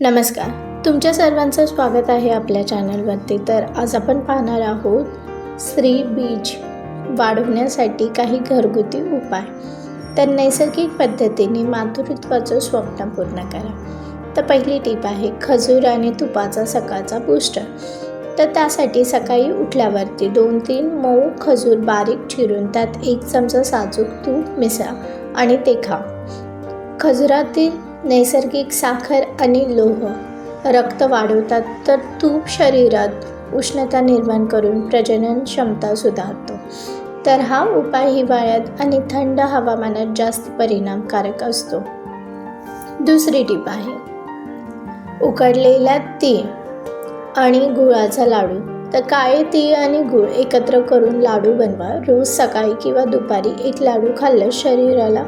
नमस्कार. तुमच्या सर्वांचं स्वागत आहे आपल्या चॅनलवरती. तर आज आपण पाहणार आहोत स्त्री बीज वाढवण्यासाठी काही घरगुती उपाय. तर नैसर्गिक पद्धतीने मातृत्वाचं स्वप्न पूर्ण करा. तर पहिली टीप आहे खजूर आणि तुपाचा सकाळचा बूस्टर तर त्यासाठी सकाळी उठल्यावरती दोन तीन मऊ खजूर बारीक चिरून त्यात एक चमचा साजूक तूप मिसळा आणि ते खा. खजुरातील नैसर्गिक साखर आणि लोह रक्त वाढवतात तर तूप शरीरात उष्णता निर्माण करून प्रजनन क्षमता सुधारतो. तर हा उपाय हिवाळ्यात आणि थंड हवामानात जास्त परिणामकारक असतो. दुसरी टीप आहे. उकडलेला तीळ आणि गुळाचा लाडू तर काळे तीळ आणि गूळ एकत्र करून लाडू बनवा. रोज सकाळी किंवा दुपारी एक लाडू खाल्लं शरीराला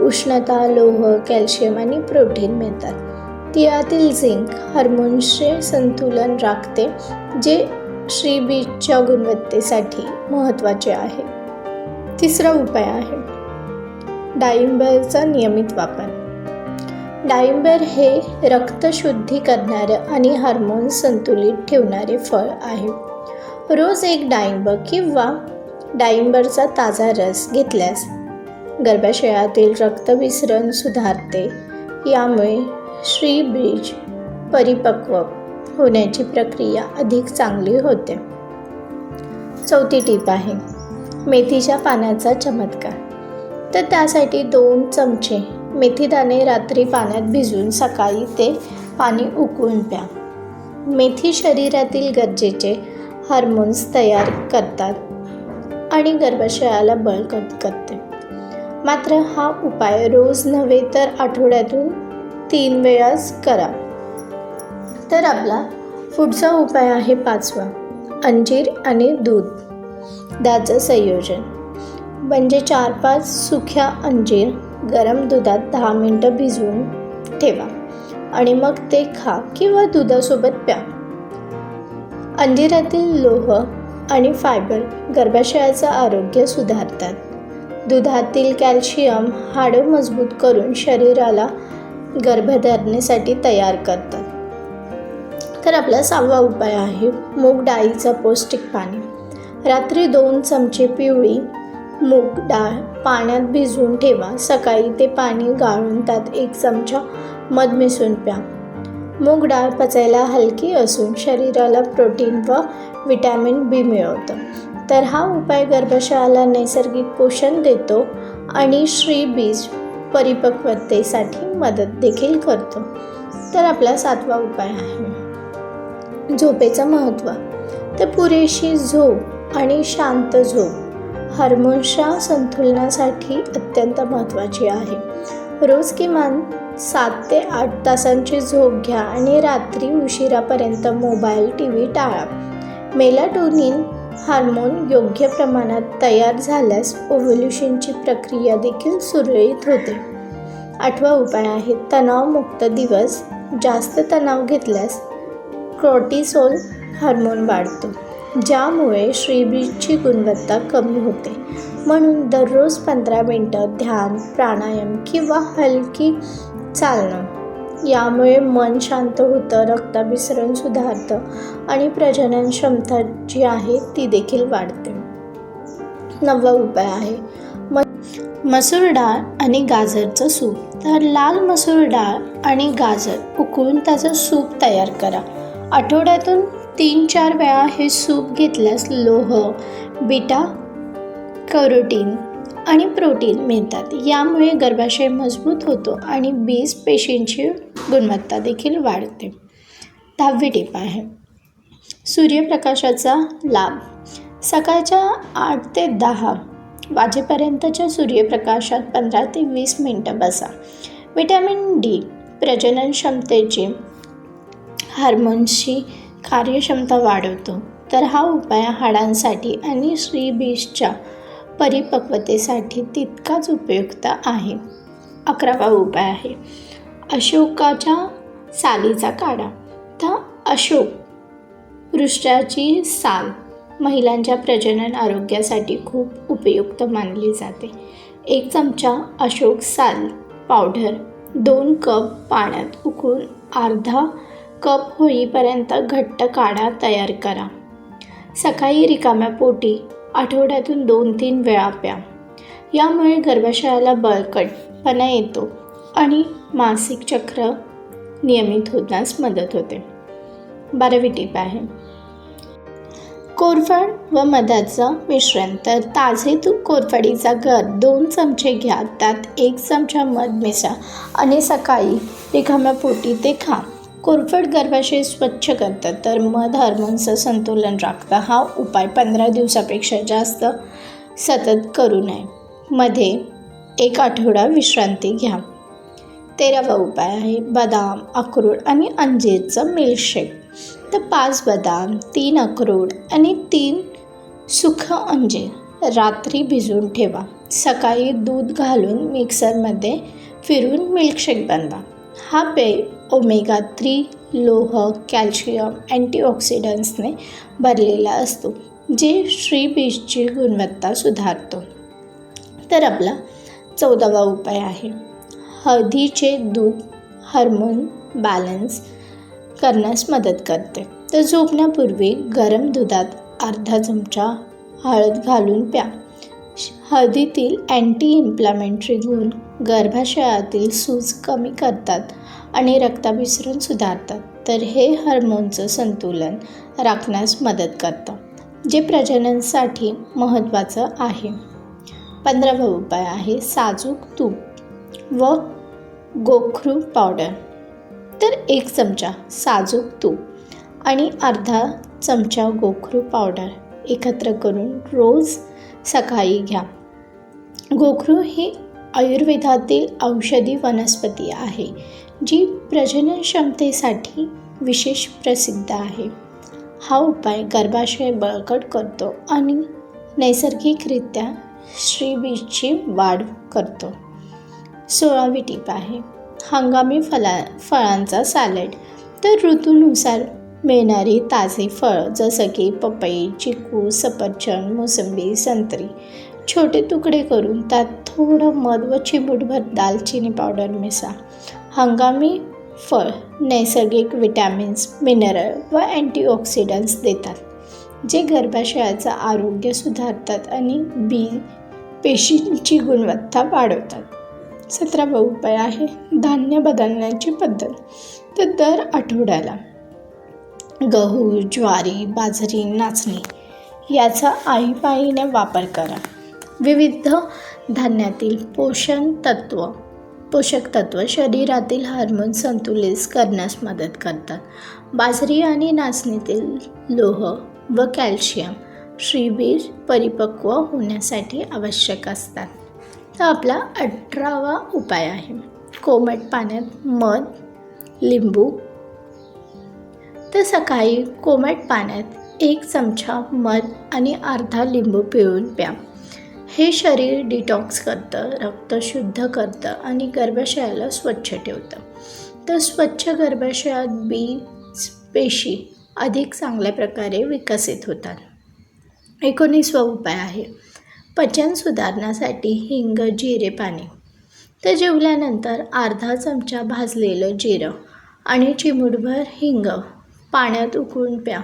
उष्णता लोह कॅल्शियम आणि प्रोटीन मिळतात. तिळातील झिंक हार्मोन्सचे संतुलन राखते जे श्रीबीजच्या गुणवत्तेसाठी महत्त्वाचे आहे. तिसरा उपाय आहे. डाळिंबाचा नियमित वापर. डाळिंबर हे रक्तशुद्धी करणारं आणि हार्मोन संतुलित ठेवणारे फळ आहे. रोज एक डाळिंब किंवा डाळिंबरचा ताजा रस घेतल्यास गर्भाशयातील रक्तविसरण सुधारते. यामुळे श्रीबीज परिपक्व होण्याची प्रक्रिया अधिक चांगली होते. चौथी टीप आहे मेथीच्या पानाचा चमत्कार. तर त्यासाठी दोन चमचे मेथीदाणे रात्री पाण्यात भिजवून सकाळी ते पाणी उकळून प्या. मेथी शरीरातील गरजेचे हार्मोन्स तयार करतात आणि गर्भाशयाला बळकट करते. मात्र हा उपाय रोज नव्हे तर आठवड्यातून तीन वेळाच करा. तर आपला पुढचा उपाय आहे पाचवा अंजीर आणि दूध. त्याचं संयोजन. म्हणजे चार पाच सुख्या अंजीर गरम दुधात दहा मिनटं भिजवून ठेवा आणि मग ते खा किंवा दुधासोबत प्या. अंजिरातील लोह आणि फायबर गर्भाशयाचं आरोग्य सुधारतात. दुधातील कॅल्शियम हाडं मजबूत करून शरीराला गर्भधारणेसाठी तयार करतात. तर आपला सहावा उपाय आहे मूग डाळीचं पौष्टिक पाणी. रात्री दोन चमचे पिवळी मूग डाळ पाण्यात भिजवून ठेवा. सकाळी ते पाणी गाळून त्यात एक चमचा मध मिसळून प्या. मूग डाळ पचायला हलकी असून शरीराला प्रोटीन व विटॅमिन बी मिळवतं. तर हा उपाय गर्भाशयाला नैसर्गिक पोषण देतो आणि श्रीबीज परिपक्वतेसाठी मदत देखील करतो. तर आपला सातवा उपाय आहे. झोपेचं महत्त्व. तर पुरेशी झोप आणि शांत झोप. हार्मोन्सच्या संतुलनासाठी अत्यंत महत्त्वाची आहे. रोज किमान सात ते आठ तासांची झोप घ्या आणि रात्री उशिरापर्यंत मोबाईल टी व्ही टाळा. मेलाटोनिन हार्मोन योग्य प्रमाणात तयार झाल्यास ओव्होल्युशनची प्रक्रिया देखील सुरळीत होते. आठवा उपाय आहे तणावमुक्त दिवस. जास्त तणाव घेतल्यास क्रोटिसोल हार्मोन वाढतो. ज्यामुळे श्रीबीजची गुणवत्ता कमी होते. म्हणून दररोज पंधरा मिनटं ध्यान प्राणायाम किंवा हलकी चालणं. यामुळे मन शांत होतं रक्ताभिसरण सुधारतं आणि प्रजनन क्षमता जी आहे ती देखील वाढते. नववा उपाय आहे म मसूर डाळ आणि गाजरचं सूप. तर लाल मसूर डाळ आणि गाजर उकळून त्याचं सूप तयार करा. आठवड्यातून तीन चार वेळा हे सूप घेतल्यास लोह बीटा करोटीन आणि प्रोटीन मिळतात. यामुळे गर्भाशय मजबूत होतो आणि बीज पेशींची गुणवत्ता देखील वाढते. दहावी टीप आहे. सूर्यप्रकाशाचा लाभ. सकाळच्या आठ ते दहा वाजेपर्यंतच्या सूर्यप्रकाशात पंधरा ते वीस मिनटं बसा. विटॅमिन डी प्रजनन क्षमतेची हार्मोन्सची कार्यक्षमता वाढवतो. तर हा उपाय हाडांसाठी आणि श्रीबीजच्या परिपक्वतेसाठी तितकाच उपयुक्त आहे. अकरावा उपाय आहे. अशोकाच्या सालीचा काढा. तर अशोक वृक्षाची साल महिलांच्या प्रजनन आरोग्यासाठी खूप उपयुक्त मानली जाते. एक चमचा अशोक साल पावडर दोन कप पाण्यात उकळून अर्धा कप होईपर्यंत घट्ट काढा तयार करा. सकाळी रिकाम्या पोटी आठवड्यातून दोन तीन वेळा प्या. यामुळे गर्भाशयाला बळकटपणा येतो आणि मासिक चक्र नियमित होण्यास मदत होते. बारावी टीप आहे. कोरफड व मधाचं मिश्रण. तर ताजे तूप कोरफडीचा गर दोन चमचे घ्या त्यात एक चमचा मध मिसळा आणि सकाळी रिकाम्या पोटी ते खा. कोरफड गर्भाशय स्वच्छ करतात तर मध हार्मोन्सचं संतुलन राखतं. हा उपाय पंधरा दिवसापेक्षा जास्त सतत करू नये. मध्ये एक आठवडा विश्रांती घ्या. तेरावा उपाय आहे बदाम अक्रोड आणि अंजीरचं मिल्कशेक तर पाच बदाम तीन अक्रोड आणि तीन सुख अंजीर. रात्री भिजवून ठेवा. सकाळी दूध घालून मिक्सरमध्ये फिरून मिल्कशेक बनवा. हा पेय ओमेगा थ्री लोह कॅल्शियम अँटीऑक्सिडंट्सने भरलेला असतो जे श्रीबीजची गुणवत्ता सुधारतो. तर आपला चौदावा उपाय आहे. हळदीचे दूध हार्मोन बॅलन्स करण्यास मदत करते. तर झोपण्यापूर्वी गरम दुधात अर्धा चमचा हळद घालून प्या. हळदीतील अँटी इन्फ्लॅमेटरी गुण गर्भाशयातील सूज कमी करतात. आणि रक्ताभिसरण सुधारतात तर हे हार्मोनचं संतुलन राखण्यास मदत करतं जे प्रजननासाठी महत्त्वाचं आहे. पंधरावा उपाय आहे साजूक तूप व गोखरू पावडर तर एक चमचा साजूक तूप आणि अर्धा चमचा गोखरू पावडर एकत्र करून रोज सकाळी घ्या. गोखरू ही आयुर्वेदातील औषधी वनस्पती आहे. जी प्रजनन क्षमतेसाठी विशेष प्रसिद्ध आहे. हा उपाय गर्भाशय बळकट करतो आणि नैसर्गिकरित्या श्रीबीजची वाढ करतो. सोळावी टीप आहे हंगामी फला फळांचा सॅलड. तर ऋतूनुसार मिळणारी ताजे फळं जसं की पपई चिकू सफरचंद मोसंबी संत्री छोटे तुकडे करून त्यात थोडं मध व चिमूटभर दालचिनी पावडर मिसा हंगामी फळ नैसर्गिक विटॅमिन्स मिनरल व अँटीऑक्सिडंट्स देतात जे गर्भाशयाचं आरोग्य सुधारतात आणि बी पेशींची गुणवत्ता वाढवतात. सतरावा उपाय आहे. धान्य बदलण्याची पद्धत. तर दर आठवड्याला गहू ज्वारी बाजरी नाचणी याचा आईपाईने वापर करा. विविध धान्यातील पोषण तत्व पोषक तत्व शरीरातील हार्मोन संतुलित करण्यास मदत करतात. बाजरी आणि नाचणीतील लोह व कॅल्शियम श्रीबीज परिपक्व होण्यासाठी आवश्यक असतात. तर आपला अठरावा उपाय आहे. कोमट पाण्यात मध लिंबू. तर सकाळी कोमट पाण्यात एक चमचा मध आणि अर्धा लिंबू पिळून प्या. हे शरीर डिटॉक्स करतं रक्त शुद्ध करतं आणि गर्भाशयाला स्वच्छ ठेवतं. तर स्वच्छ गर्भाशयात बी पेशी अधिक चांगल्या प्रकारे विकसित होतात. एकोणीसवा उपाय आहे. पचन सुधारण्यासाठी हिंग जिरे पाणी. तर जेवल्यानंतर अर्धा चमचा भाजलेलं जिरं आणि चिमूटभर हिंग पाण्यात उकळून प्या.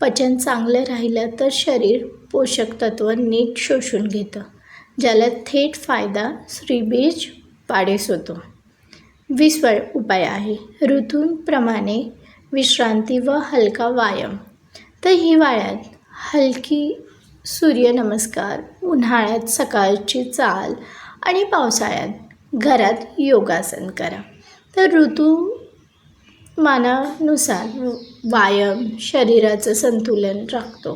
पचन चांगलं राहिलं तर शरीर पोषक तत्व नीट शोषून घेतं ज्याला थेट फायदा श्रीबीज पाडेस होतो. विस्वळ उपाय आहे. ऋतूंप्रमाणे विश्रांती व हलका व्यायाम. तर हिवाळ्यात हलकी सूर्यनमस्कार उन्हाळ्यात सकाळची चाल आणि पावसाळ्यात घरात योगासन करा. तर ऋतू मानानुसार व्यायाम शरीराचं संतुलन राखतो.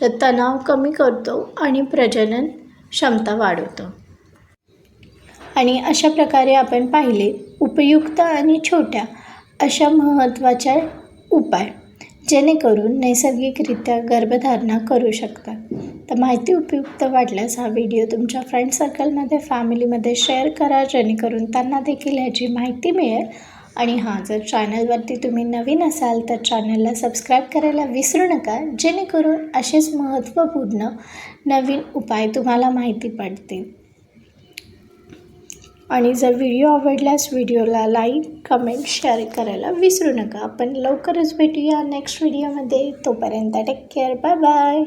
तर तणाव कमी करतो आणि प्रजनन क्षमता वाढवतो. आणि अशा प्रकारे आपण पाहिले उपयुक्त आणि छोट्या अशा महत्त्वाच्या उपाय जेणेकरून नैसर्गिकरित्या गर्भधारणा करू शकतात. तर माहिती उपयुक्त वाटल्यास हा व्हिडिओ तुमच्या फ्रेंड सर्कलमध्ये फॅमिलीमध्ये शेअर करा जेणेकरून त्यांना देखील ह्याची माहिती मिळेल. आणि हां जर चॅनलवरती तुम्ही नवीन असाल तर चॅनलला सबस्क्राईब करायला विसरू नका जेणेकरून असेच महत्त्वपूर्ण नवीन उपाय तुम्हाला माहिती पडतील. आणि जर व्हिडिओ आवडल्यास व्हिडिओला लाईक कमेंट शेअर करायला विसरू नका. आपण लवकरच भेटूया नेक्स्ट व्हिडिओमध्ये तोपर्यंत टेक केअर बाय बाय